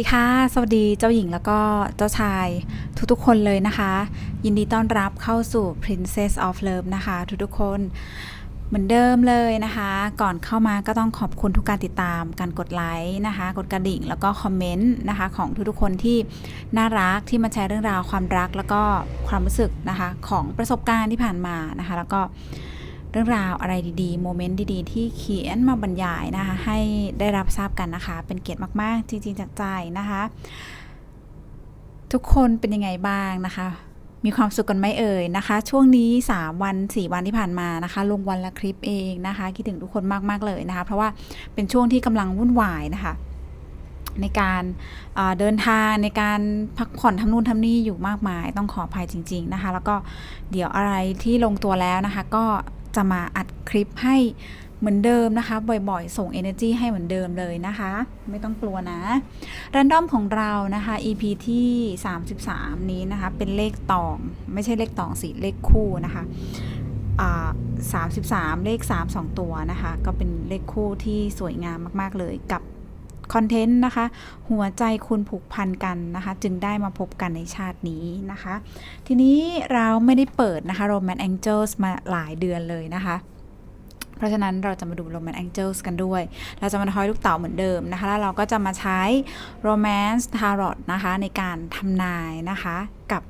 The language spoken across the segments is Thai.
วัสดีค่ะ สวัสดีเจ้าหญิงแล้วก็เจ้าชายทุกๆคนเลยนะคะ ยินดีต้อนรับเข้าสู่ Princess of Love นะคะ ทุกๆคนเหมือนเดิมเลยนะคะ ก่อนเข้ามาก็ต้องขอบคุณทุกการติดตาม การกดไลค์นะคะ กดกระดิ่งแล้วก็คอมเมนต์นะคะ ของทุกๆคนที่น่ารักที่มาแชร์เรื่องราวความรักแล้วก็ความรู้สึกนะคะ ของประสบการณ์ที่ผ่านมานะคะ แล้วก็ เรื่องราวอะไรดีๆ โมเมนต์ดีๆ ที่เขียนมาบรรยายนะคะ ให้ได้รับทราบกันนะคะ เป็นเกียรติมากๆ จริงๆ จากใจนะคะ ทุกคนเป็นยังไงบ้างนะคะมีความสุขกันไหมเอ่ยนะคะ ช่วงนี้ 3 วัน 4 วันที่ผ่านมานะคะ ลงวันละคลิปเองนะคะ คิดถึงทุกคนมาก ๆ เลยนะคะ เพราะว่าเป็นช่วงที่กำลังวุ่นวายนะคะ ในการเอ่อเดินทางในการพักผ่อนทำนู่นทำนี่อยู่มากมาย ต้องขออภัยจริง ๆ นะคะ แล้วก็เดี๋ยวอะไรที่ลงตัวแล้วนะคะ ก็ จะมาอัดคลิปให้เหมือนเดิมนะคะ บ่อยๆ ส่ง energy ให้เหมือนเดิมเลยนะคะ ไม่ต้องกลัวนะ r รนดอมของเรานะคะ EP ที่ 33 นี้นะคะ เป็นเลขตอง ไม่ใช่เลขตองสิเลขคู่นะคะอ่า33 เลข 3 2 ตัวนะคะ ก็เป็นเลขคู่ที่สวยงามมาก ๆ เลยกับ คอนเทนต์นะคะ หัวใจคุณผูกพันกันนะคะ จึงได้มาพบกันในชาตินี้นะคะ ทีนี้เราไม่ได้เปิดนะคะ Romance Angels มาหลายเดือนเลยนะคะเพราะฉะนั้นเราจะมาดู Romance Angels กันด้วย เราจะมาทอยลูกเต๋าเหมือนเดิมนะคะ แล้วเราก็จะมาใช้ Romance Tarot นะคะ ในการทำนายนะคะกับ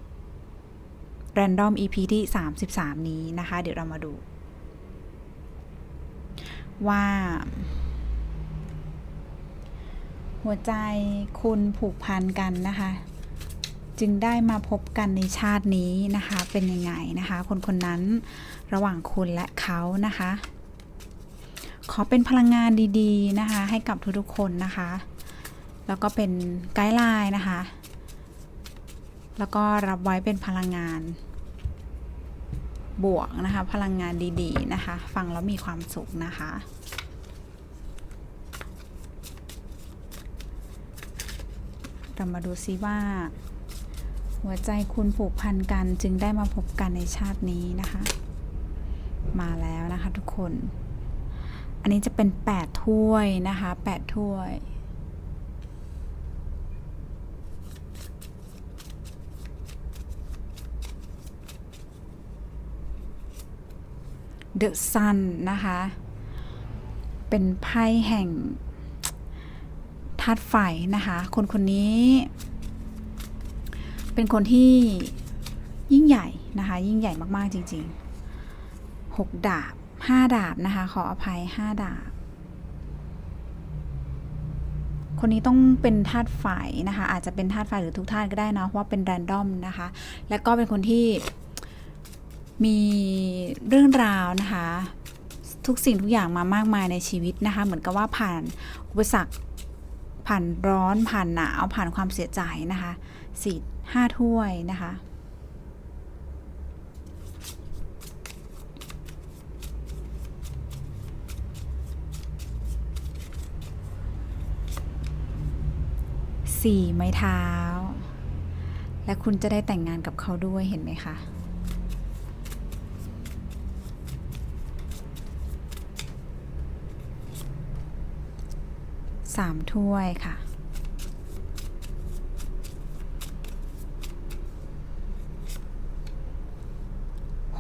Random EP ที่ 33 นี้นะคะ เดี๋ยวเรามาดู ว่า หัวใจคุณผูกพันกันนะคะ จึงได้มาพบกันในชาตินี้นะคะ เป็นยังไงนะคะ คนคนนั้นระหว่างคุณและเขานะคะ ขอเป็นพลังงานดีๆนะคะ ให้กับทุกๆคนนะคะ แล้วก็เป็นไกด์ไลน์นะคะ แล้วก็รับไว้เป็นพลังงานบวกนะคะ พลังงานดีๆนะคะ ฟังแล้วมีความสุขนะคะ เรามาดูซิว่า หัวใจคุณผูกพันกันจึงได้มาพบกันในชาตินี้นะคะ มาแล้วนะคะทุกคน อันนี้จะเป็น 8 ถ้วยนะคะ8ถ้วย The Sun นะคะ เป็นไพ่แห่ง ธาตุไฟนะคะ คนคนนี้ เป็นคนที่ยิ่งใหญ่นะคะ ยิ่งใหญ่มากๆจริงๆหกดาบห้าดาบนะคะ ขออภัยห้าดาบ คนนี้ต้องเป็นธาตุไฟนะคะ อาจจะเป็นธาตุไฟหรือทุกธาตุก็ได้นะเพราะว่าเป็นแรนดอมนะคะ และก็เป็นคนที่มีเรื่องราวนะคะ ทุกสิ่งทุกอย่างมามากมายในชีวิตนะคะ เหมือนกับว่าผ่านอุปสรรค ผ่านร้อนผ่านหนาวผ่านความเสียใจนะคะสี่ห้าถ้วยนะคะสี่ไม้เท้า และคุณจะได้แต่งงานกับเขาด้วยเห็นไหมคะ สามถ้วยค่ะ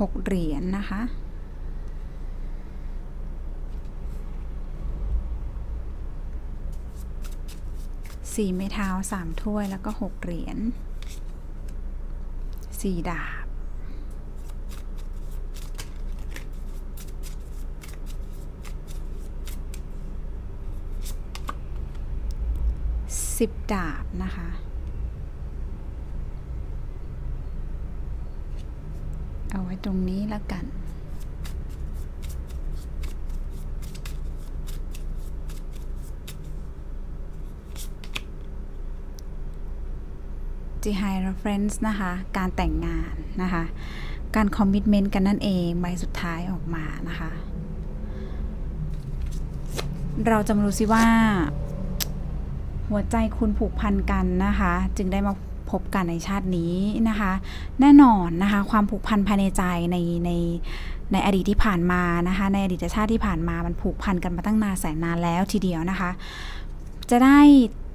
หกเหรียญนนะคะ สี่ไม้เท้าสามถ้วยแล้วก็หกเหรียญสี่ดาบ สิบดาบนะคะ เอาไว้ตรงนี้แล้วกัน G High Reference นะคะ การแต่งงานนะคะ การคอมมิ t เมนต์กันนั่นเอง ใบสุดท้ายออกมานะคะ เราจะมาดูซิว่า หัวใจคุณผูกพันกันนะคะ จึงได้มาพบกันในชาตินี้นะคะ แน่นอนนะคะ ความผูกพันภายในใจในในในอดีตที่ผ่านมานะคะ ในอดีตชาติที่ผ่านมามันผูกพันกันมาตั้งนานแสนนานแล้วทีเดียวนะคะ จะได้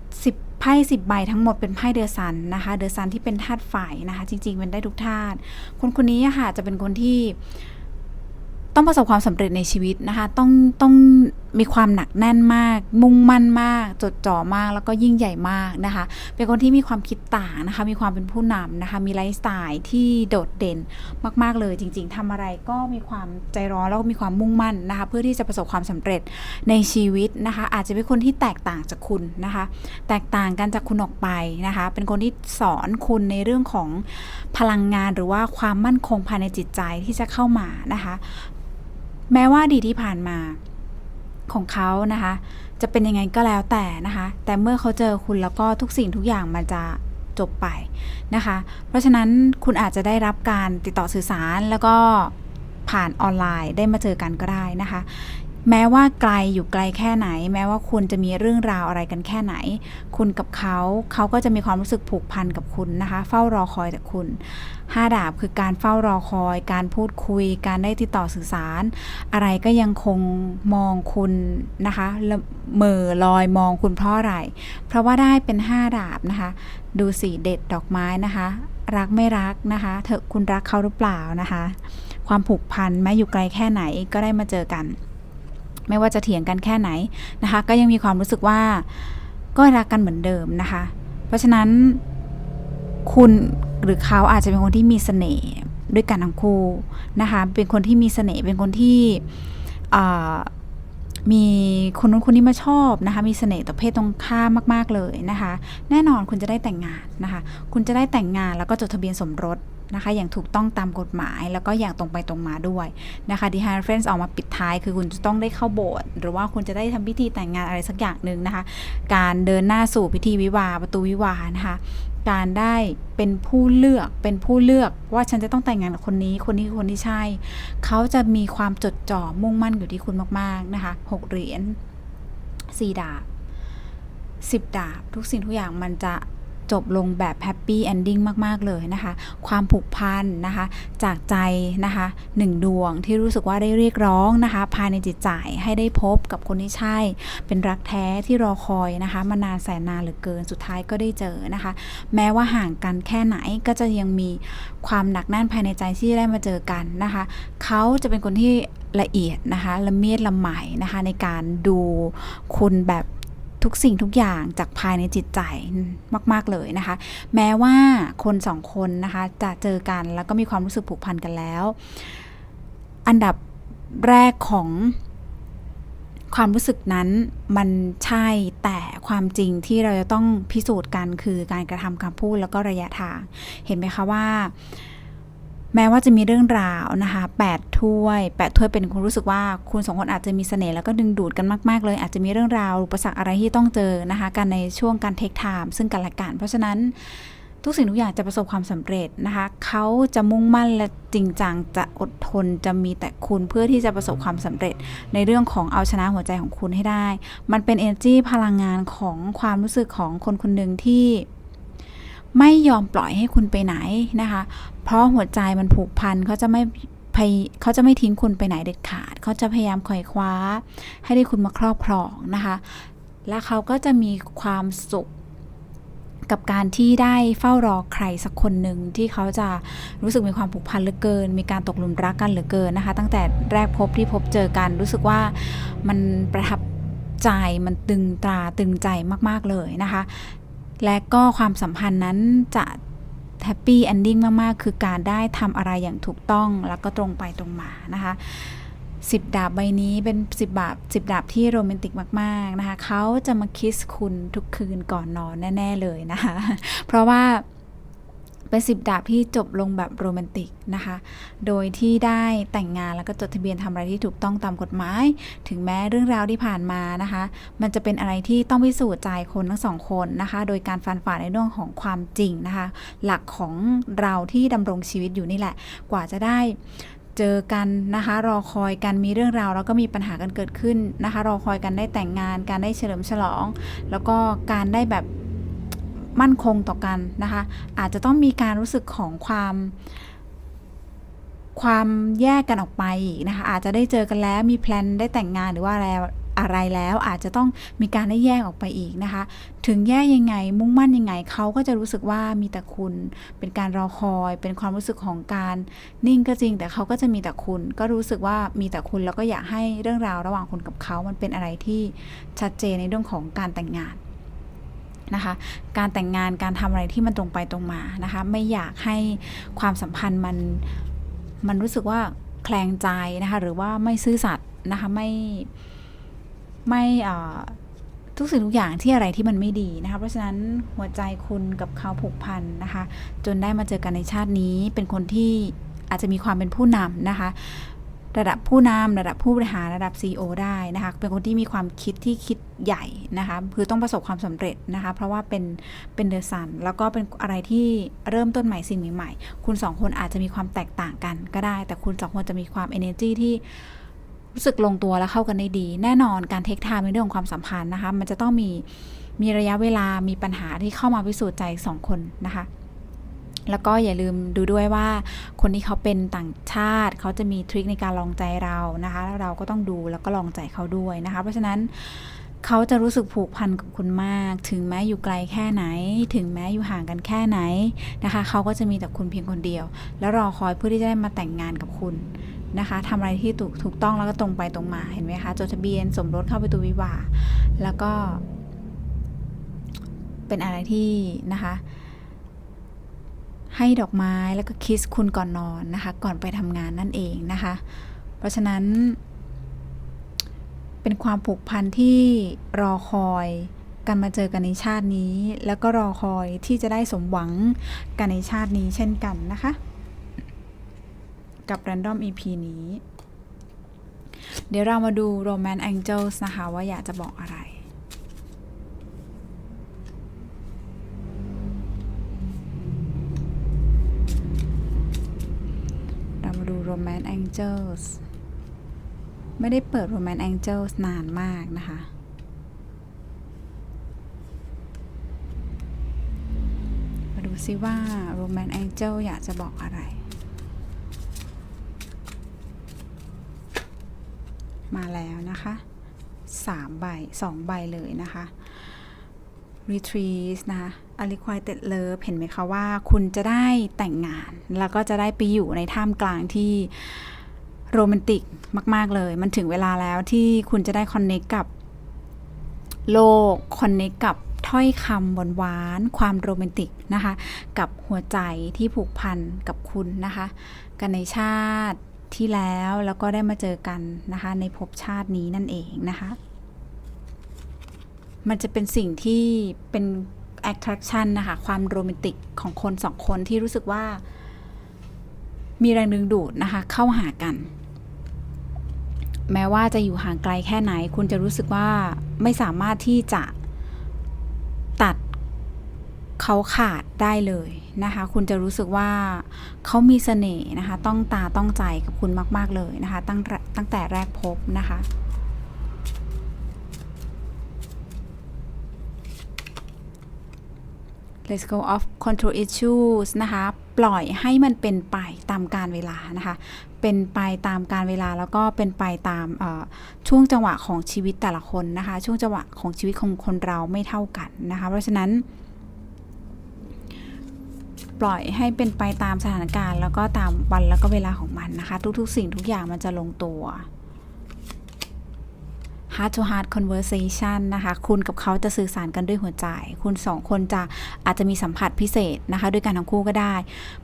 10ไพ่สิบใบทั้งหมดเป็นไพ่เดอซันนะคะ เดอซันที่เป็นธาตุไฟนะคะ จริงๆเป็นได้ทุกธาตุคนคนนี้ค่ะจะเป็นคนที่ต้องประสบความสำเร็จในชีวิตนะคะ ต้องต้อง มีความหนักแน่นมาก มุ่งมั่นมาก จดจ่อมาก แล้วก็ยิ่งใหญ่มากนะคะ เป็นคนที่มีความคิดต่างนะคะ มีความเป็นผู้นำนะคะ มีไลฟ์สไตล์ที่โดดเด่นมาก ๆ เลย จริง ๆทำอะไรก็มีความใจร้อนแล้วก็มีความมุ่งมั่นนะคะ เพื่อที่จะประสบความสำเร็จในชีวิตนะคะ อาจจะเป็นคนที่แตกต่างจากคุณนะคะ แตกต่างกันจากคุณออกไปนะคะ เป็นคนที่สอนคุณในเรื่องของพลังงานหรือว่าความมั่นคงภายในจิตใจที่จะเข้ามานะคะ แม้ว่าดีที่ผ่านมา ของเขานะคะ จะเป็นยังไงก็แล้วแต่นะคะ แต่เมื่อเขาเจอคุณแล้วก็ทุกสิ่งทุกอย่างมันจะจบไปนะคะ เพราะฉะนั้นคุณอาจจะได้รับการติดต่อสื่อสารแล้วก็ผ่านออนไลน์ได้มาเจอกันก็ได้นะคะ แม้ว่าไกลอยู่ไกลแค่ไหน แม้ว่าคุณจะมีเรื่องราวอะไรกันแค่ไหน คุณกับเขาเขาก็จะมีความรู้สึกผูกพันกับคุณนะคะ เฝ้ารอคอยจากคุณห้าดาบคือการเฝ้ารอคอย การพูดคุย การได้ติดต่อสื่อสาร อะไรก็ยังคงมองคุณนะคะเหม่อลอยมองคุณเพราะอะไร เพราะว่าได้เป็นห้าดาบนะคะ ดูสีเด็ดดอกไม้นะคะ รักไม่รักนะคะ เธอคุณรักเขาหรือเปล่านะคะ ความผูกพันแม้อยู่ไกลแค่ไหนก็ได้มาเจอกัน ไม่ว่าจะเถียงกันแค่ไหนนะคะ ก็ยังมีความรู้สึกว่าก็รักกันเหมือนเดิมนะคะ เพราะฉะนั้นคุณหรือเขาอาจจะเป็นคนที่มีเสน่ห์ด้วยกันทั้งคู่นะคะ เป็นคนที่มีเสน่ห์เป็นคนที่มีคนนู้นคนนี้มาชอบนะคะ มีเสน่ห์ต่อเพศตรงข้ามมาก ๆเลยนะคะ แน่นอนคุณจะได้แต่งงานนะคะ คุณจะได้แต่งงานแล้วก็จดทะเบียนสมรส นะคะ อย่างถูกต้องตามกฎหมาย แล้วก็อย่างตรงไปตรงมาด้วยนะคะที่ High Friends ออกมาปิดท้าย คือคุณจะต้องได้เข้าโบสถ์หรือว่าคุณจะได้ทำพิธีแต่งงานอะไรสักอย่างหนึ่งนะคะ การเดินหน้าสู่พิธีวิวาประตูวิวานะคะการได้เป็นผู้เลือกเป็นผู้เลือกว่าฉันจะต้องแต่งงานกับคนนี้ คนนี้คือคนที่ใช่ เขาจะมีความจดจ่อมุ่งมั่นอยู่ที่คุณมากๆนะคะหกเหรียญสี่ดาบสิบดาบ ทุกสิ่งทุกอย่างมันจะ จบลงแบบแฮปปี้เอนดิ้งมาก ๆ เลยนะคะ ความผูกพันนะคะ จากใจนะคะหนึ่งดวงที่รู้สึกว่าได้เรียกร้องนะคะ ภายในจิตใจให้ได้พบกับคนที่ใช่ เป็นรักแท้ที่รอคอยนะคะ มานานแสนนานเหลือเกินสุดท้ายก็ได้เจอนะคะ แม้ว่าห่างกันแค่ไหนก็จะยังมีความหนักแน่นภายในใจที่ได้มาเจอกันนะคะ เขาจะเป็นคนที่ละเอียดนะคะละเมียดละไมนะคะในการดูคุณแบบ ทุกสิ่งทุกอย่างจากภายในจิตใจมาก ๆ เลยนะคะ แม้ว่าคนสองคนนะคะจะเจอกันแล้วก็มีความรู้สึกผูกพันกันแล้ว อันดับแรกของความรู้สึกนั้นมันใช่แต่ความจริงที่เราจะต้องพิสูจน์กันคือการกระทำคำพูดแล้วก็ระยะทาง เห็นไหมคะว่า แม้ว่าจะมีเรื่องราวนะคะ8ถ้วย8ถ้วยเป็นคุณรู้สึกว่าคุณสองคนอาจจะมีเสน่ห์แล้วก็ดึงดูดกันมาก ๆ เลย อาจจะมีเรื่องราวอุปสรรคอะไรที่ต้องเจอนะคะกันในช่วงการเทคไทม์ซึ่งกันและกันเพราะฉะนั้นทุกสิ่งทุกอย่างจะประสบความสำเร็จนะคะ เขาจะมุ่งมั่นและจริงจัง จะอดทน จะมีแต่คุณเพื่อที่จะประสบความสำเร็จ ในเรื่องของเอาชนะหัวใจของคุณให้ได้ มันเป็น energy พลังงานของความรู้สึกของคนคนหนึ่งที่ไม่ยอมปล่อยให้คุณไปไหนนะคะ เพราะหัวใจมันผูกพันเขาจะไม่เขาจะไม่ทิ้งคุณไปไหนเด็ดขาด เขาจะพยายามคอยคว้า ให้ได้คุณมาครอบครองนะคะ และเขาก็จะมีความสุขกับการที่ได้เฝ้ารอใครสักคนหนึ่งที่เขาจะรู้สึกมีความผูกพันเหลือเกิน มีการตกหลุมรักกันเหลือเกินนะคะ ตั้งแต่แรกพบที่พบเจอกันรู้สึกว่ามันประทับใจมันตึงตราตึงใจมาก ๆ เลยนะคะ และก็ความสัมพันธ์นั้นจะ แฮปปี้เอนดิ้งมาก ๆ คือการได้ทำอะไรอย่างถูกต้องแล้วก็ตรงไปตรงมานะคะสิบดาบใบนี้เป็นสิบบาบสิบดาบที่โรแมนติกมากๆนะคะเขาจะมาคิสคุณทุกคืนก่อนนอนแน่ ๆ เลยนะคะ เพราะว่า เป็นสิบดาบที่จบลงแบบโรแมนติกนะคะ โดยที่ได้แต่งงานแล้วก็จดทะเบียนทำอะไรที่ถูกต้องตามกฎหมาย ถึงแม้เรื่องราวที่ผ่านมานะคะ มันจะเป็นอะไรที่ต้องพิสูจน์ใจคนทั้งสองคนนะคะ โดยการฟันฝ่าในเรื่องของความจริงนะคะ หลักของเราที่ดำรงชีวิตอยู่นี่แหละ กว่าจะได้เจอกันนะคะ รอคอยกันมีเรื่องราว แล้วก็มีปัญหากันเกิดขึ้นนะคะ รอคอยกันได้แต่งงาน การได้เฉลิมฉลอง แล้วก็การได้แบบ มั่นคงต่อกันนะคะ อาจจะต้องมีการรู้สึกของความ ความแยกกันออกไปอีกนะคะ อาจจะได้เจอกันแล้วมีแพลนได้แต่งงานหรือว่าอะไรอะอะไรแล้วอาจจะต้องมีการได้แยกออกไปอีกนะคะ ถึงแยกยังไงมุ่งมั่นยังไงเขาก็จะรู้สึกว่ามีแต่คุณ เป็นการรอคอย เป็นความรู้สึกของการนิ่งก็จริง แต่เขาก็จะมีแต่คุณ ก็รู้สึกว่ามีแต่คุณแล้วก็อยากให้เรื่องราวระหว่างคุณกับเขามันเป็นอะไรที่ชัดเจนในเรื่องของการแต่งงาน นะคะ การแต่งงานการทำอะไรที่มันตรงไปตรงมานะคะ ไม่อยากให้ความสัมพันธ์มันมันรู้สึกว่าแคลงใจนะคะหรือว่าไม่ซื่อสัตย์นะคะไม่ไม่ทุกสิ่งทุกอย่างที่อะไรที่มันไม่ดีนะคะ เพราะฉะนั้นหัวใจคุณกับเขาผูกพันนะคะ จนได้มาเจอกันในชาตินี้เป็นคนที่อาจจะมีความเป็นผู้นำนะคะ ระดับผู้นำระดับผู้บริหารระดับ CEO ได้นะคะ เป็นคนที่มีความคิดที่คิดใหญ่นะคะ คือต้องประสบความสำเร็จนะคะ เพราะว่าเป็นเป็นเดอะซันแล้วก็เป็นอะไรที่เริ่มต้นใหม่สิ่งใหม่ๆคุณสองคนอาจจะมีความแตกต่างกันก็ได้ แต่คุณสองคนจะมีความ energy ที่รู้สึกลงตัวและเข้ากันได้ดี แน่นอนการเทคไทม์ในเรื่องของความสัมพันธ์นะคะ มันจะต้องมีมีระยะเวลามีปัญหาที่เข้ามาพิสูจน์ใจสองคนนะคะ แล้วก็อย่าลืมดูด้วยว่าคนที่เขาเป็นต่างชาติ เขาจะมีทริคในการลองใจเรานะคะแล้วเราก็ต้องดูแล้วก็ลองใจเขาด้วยนะคะ เพราะฉะนั้นเขาจะรู้สึกผูกพันกับคุณมาก ถึงแม้อยู่ไกลแค่ไหน ถึงแม้อยู่ห่างกันแค่ไหนนะคะ เขาก็จะมีแต่คุณเพียงคนเดียว แล้วรอคอยเพื่อที่จะได้มาแต่งงานกับคุณนะคะทำอะไรที่ถูกถูกต้องแล้วก็ตรงไปตรงมาเห็นไหมคะจดทะเบียนสมรสเข้าไปตัววิวาแล้วก็ เป็นอะไรที่นะคะ ให้ดอกไม้แล้วก็คิสคุณก่อนนอนนะคะ ก่อนไปทำงานนั่นเองนะคะ เพราะฉะนั้น เป็นความผูกพันที่รอคอยกันมาเจอกันในชาตินี้ แล้วก็รอคอยที่จะได้สมหวังกันในชาตินี้เช่นกันนะคะ กับ Random EP นี้ เดี๋ยวเรามาดู Romance Angels นะคะ ว่าอยากจะบอกอะไร เรามาดู Romance Angels ไม่ได้เปิด Romance Angels นานมากนะคะ มาดูซิว่า Romance Angel อยากจะบอกอะไร มาแล้วนะคะสามใบสองใบเลยนะคะ retreat นะคะ unrequited love เห็นไหมคะว่าคุณจะได้แต่งงาน แล้วก็จะได้ไปอยู่ในท่ามกลางที่โรแมนติกมาก ๆ เลย มันถึงเวลาแล้วที่คุณจะได้คอนเน c t กับโลก คอนเน c t กับถ้อยคำหวานๆความโรแมนติกนะคะ กับหัวใจที่ผูกพันกับคุณนะคะ กันในชาติที่แล้วแล้วก็ได้มาเจอกันนะคะ ในภพชาตินี้นั่นเองนะคะ มันจะเป็นสิ่งที่เป็น attraction นะคะ ความโรแมนติกของคนสองคนที่รู้สึกว่า มีแรงดึงดูดนะคะ เข้าหากัน แม้ว่าจะอยู่ห่างไกลแค่ไหน คุณจะรู้สึกว่าไม่สามารถที่จะตัดเขาขาดได้เลยนะคะ คุณจะรู้สึกว่าเขามีเสน่ห์นะคะ ต้องตาต้องใจกับคุณมาก ๆ เลยนะคะ ตั้งตั้งแต่แรกพบนะคะ Let's go off control issues นะคะ ปล่อยให้มันเป็นไปตามการเวลานะคะ เป็นไปตามการเวลาแล้วก็เป็นไปตามช่วงจังหวะของชีวิตแต่ละคนนะคะ ช่วงจังหวะของชีวิตของคนเราไม่เท่ากันนะคะ เพราะฉะนั้น ปล่อยให้เป็นไปตามสถานการณ์ แล้วก็ตามวันแล้วก็เวลาของมันนะคะ ทุกๆ สิ่งทุกอย่างมันจะลงตัว heart to heart conversation นะคะ คุณกับเขาจะสื่อสารกันด้วยหัวใจ คุณสองคนจะอาจจะมีสัมผัสพิเศษนะคะ ด้วยกันทั้งคู่ก็ได้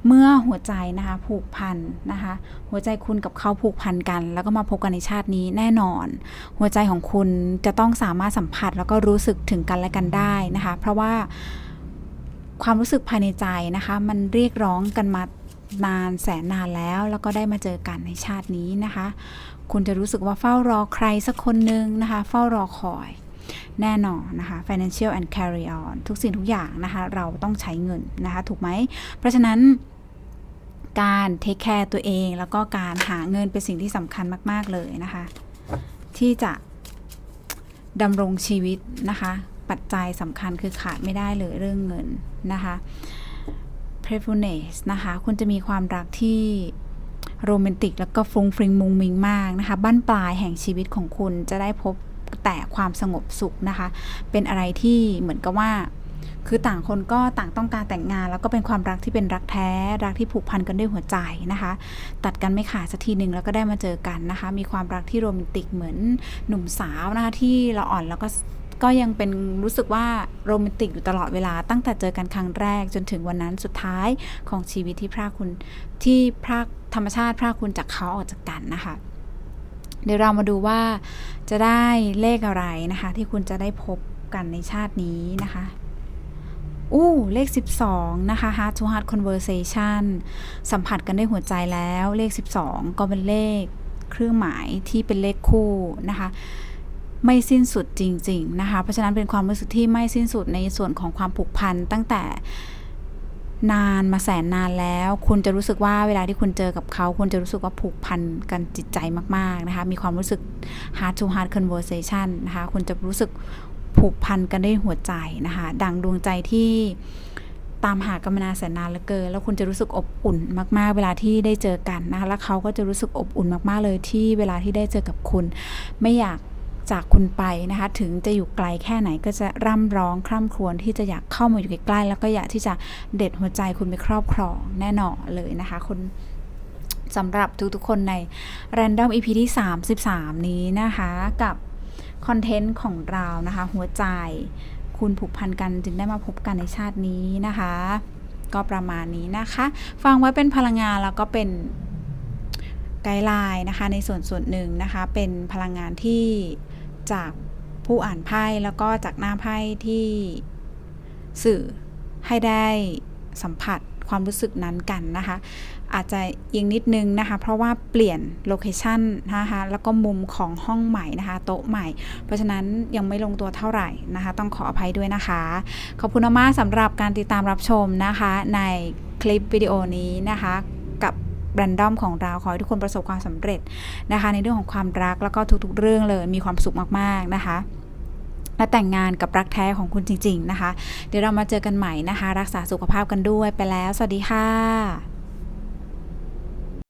เมื่อหัวใจนะคะผูกพันนะคะ หัวใจคุณกับเขาผูกพันกัน แล้วก็มาพบกันในชาตินี้แน่นอน หัวใจของคุณจะต้องสามารถสัมผัสแล้วก็รู้สึกถึงกันและกันได้นะคะ เพราะว่าความรู้สึกภายในใจนะคะ มันเรียกร้องกันมานานแสนนานแล้วแล้วก็ได้มาเจอกันในชาตินี้นะคะ คุณจะรู้สึกว่าเฝ้ารอใครสักคนหนึ่งนะคะ เฝ้ารอคอยแน่นอนนะคะ financial and carry on ทุกสิ่งทุกอย่างนะคะ เราต้องใช้เงินนะคะ ถูกไหม เพราะฉะนั้นการเทคแคร์ตัวเอง แล้วก็การหาเงินเป็นสิ่งที่สำคัญมาก ๆ เลยนะคะ ที่จะดำรงชีวิตนะคะ ปัจจัยสำคัญคือขาดไม่ได้เลยเรื่องเงินนะคะ playfulness นะคะ คุณจะมีความรักที่ โรแมนติกแล้วก็ฟรุงฟริงมุงมิงมากนะคะบ้านปลายแห่งชีวิตของคุณจะได้พบแต่ความสงบสุขนะคะ เป็นอะไรที่เหมือนกับว่า คือต่างคนก็ต่างต้องการแต่งงาน แล้วก็เป็นความรักที่เป็นรักแท้ รักที่ผูกพันกันด้วยหัวใจนะคะ ตัดกันไม่ขาดสักทีหนึ่งแล้วก็ได้มาเจอกันนะคะ มีความรักที่โรแมนติกเหมือนหนุ่มสาวนะคะที่เราอ่อนแล้วก็ ก็ยังเป็นรู้สึกว่าโรแมนติกอยู่ตลอดเวลาตั้งแต่เจอกันครั้งแรกจนถึงวันนั้นสุดท้ายของชีวิตที่พรากคุณที่พรากธรรมชาติพรากคุณจากเขาออกจากกันนะคะ เดี๋ยวเรามาดูว่าจะได้เลขอะไรนะคะ ที่คุณจะได้พบกันในชาตินี้นะคะอู้เลข 12 นะคะ heart to heart conversation สัมผัสกันด้วยหัวใจแล้ว เลข 12 ก็เป็นเลขเครื่องหมายที่เป็นเลขคู่นะคะ ไม่สิ้นสุดจริง ๆ นะคะ เพราะฉะนั้นเป็นความรู้สึกที่ไม่สิ้นสุดในส่วนของความผูกพันตั้งแต่นานมาแสนนานแล้ว คุณจะรู้สึกว่าเวลาที่คุณเจอกับเขา คุณจะรู้สึกว่าผูกพันกันจิตใจมาก ๆ นะคะ มีความรู้สึก heart to heart conversation นะคะ คุณจะรู้สึกผูกพันกันด้วยหัวใจนะคะ ดังดวงใจที่ตามหากันมานาแสนนานเหลือเกิน แล้วคุณจะรู้สึกอบอุ่นมาก ๆ เวลาที่ได้เจอกันนะคะ แล้วเขาก็จะรู้สึกอบอุ่นมาก ๆ เลยที่เวลาที่ได้เจอกับคุณ ไม่อยาก จากคุณไปนะคะ ถึงจะอยู่ไกลแค่ไหนก็จะร่ำร้องคร่ำครวญที่จะอยากเข้ามาอยู่ใกล้ๆแล้วก็อยากที่จะเด็ดหัวใจคุณไปครอบครองแน่นอนเลยนะคะคุณสำหรับทุกๆคนใน Random EP ที่ 33 นี้นะคะ กับคอนเทนต์ของเรานะคะ หัวใจคุณผูกพันกันจึงได้มาพบกันในชาตินี้นะคะ ก็ประมาณนี้นะคะ ฟังไว้เป็นพลังงานแล้วก็เป็นไกด์ไลน์นะคะในส่วนส่วนหนึ่งนะคะ เป็นพลังงานที่ จากผู้อ่านไพ่แล้วก็จากหน้าไพ่ที่สื่อให้ได้สัมผัสความรู้สึกนั้นกันนะคะ อาจจะยิงนิดนึงนะคะ เพราะว่าเปลี่ยนโลเคชันนะคะ แล้วก็มุมของห้องใหม่นะคะ โต๊ะใหม่ เพราะฉะนั้นยังไม่ลงตัวเท่าไหร่นะคะ ต้องขออภัยด้วยนะคะ ขอบคุณมากสำหรับการติดตามรับชมนะคะ ในคลิปวิดีโอนี้นะคะ รนดอมของเราขอให้ทุกคนประสบความสำเร็จนะคะ ในเรื่องของความรักแล้วก็ทุกๆ เรื่องเลยมีความสุขมากๆนะคะและแต่งงานกับรักแท้ของคุณจริง ๆ นะคะ เดี๋ยวเรามาเจอกันใหม่นะคะ รักษาสุขภาพกันด้วยไปแล้ว สวัสดีค่ะ